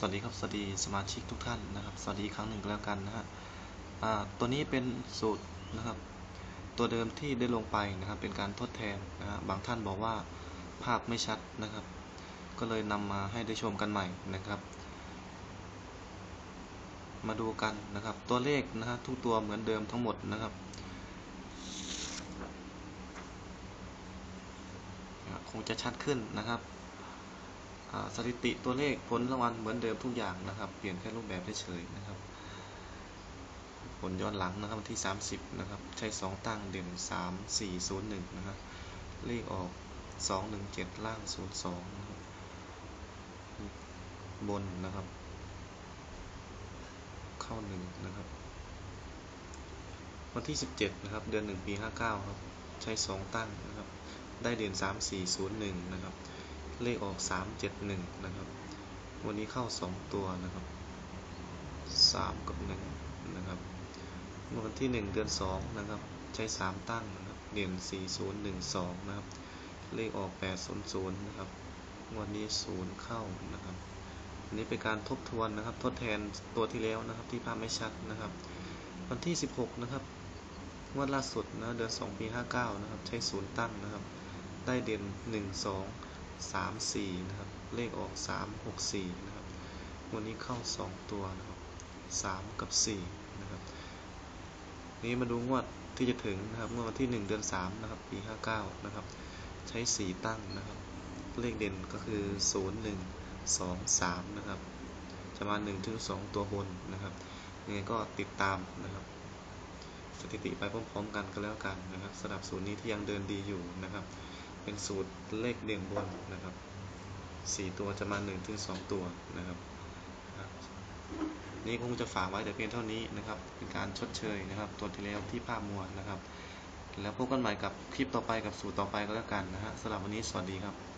สวัสดีครับ สวัสดีสมาชิกทุกท่านนะครับ สวัสดีครั้งหนึ่งก็แล้วกันนะฮะตัวนี้เป็นสูตรนะครับ ตัวเดิมที่ได้ลงไปนะครับ เป็นการทดแทนนะฮะบางท่านบอกว่าภาพไม่ชัดนะครับ ก็เลยนำมาให้ได้ชมกันใหม่นะครับ มาดูกันนะครับ ตัวเลขนะฮะทุกตัวเหมือนเดิมทั้งหมดนะครับคงจะชัดขึ้นนะครับ สถิติตัวเลขผลรางวัลเหมือนเดิมทุกอย่างนะครับ เปลี่ยนแค่รูปแบบเฉยๆนะครับ ผลย้อนหลังนะครับวันที่ 30 นะครับ ใช้ 2 ตั้งเด่น 3 4 0 1 นะครับ เลขออก 2 1 7 ล่าง 0 2 นะครับ บนนะครับ เข้า 1 นะครับ วันที่ 17 นะครับ เดือน 1 ปี 59 ครับ ใช้ 2 ตั้งนะครับ ได้เด่น 3 4 0 1 นะครับ เลขออก3 7 1นะครับ วันนี้เข้า2ตัวนะครับ3กับ1นะครับเมื่อวันที่1เดือน2นะครับ ใช้3ตั้งนะครับเด่น4 0 1 2นะครับ เลขออก8 0 0นะครับวันนี้0เข้านะครับอันนี้เป็นการทบทวนนะครับ ทดแทนตัวที่แล้วนะครับ ที่ภาพไม่ชัดนะครับ วันที่ 16 นะครับงวดล่าสุดนะเดือน2ปี 59 นะครับ ใช้0ตั้งนะครับ ได้เด่น 1 2 3 4นะครับ เลขออก 3 6 4นะครับวันนี้เข้า 2 ตัวนะครับ3 กับ4นะครับ นี้มาดูงวดที่จะถึงนะครับงวดวันที่ 1 เดือน 3 นะครับ ปี 59 นะครับ ใช้ 4 ตั้งนะครับ เลขเด่นก็คือ 0 1 2 3 นะครับจะมา1ถึง2ตัวบนนะครับยังไงก็ติดตามนะครับสถิติไปพร้อมๆกันก็แล้วกันนะครับสำหรับสูตรนี้ที่ยังเดินดีอยู่นะครับ เป็นสูตรเลขเด่นบนนะครับสี่ตัวจะมาหนึ่งถึงสองตัวนะครับนี่คงจะฝากไว้แต่เพียงเท่านี้นะครับ เป็นการชดเชยนะครับ ตัวที่แล้วที่ภาพมัวนะครับ แล้วพบกันใหม่กับคลิปต่อไปกับสูตรต่อไปก็แล้วกันนะฮะสำหรับวันนี้สวัสดีครับ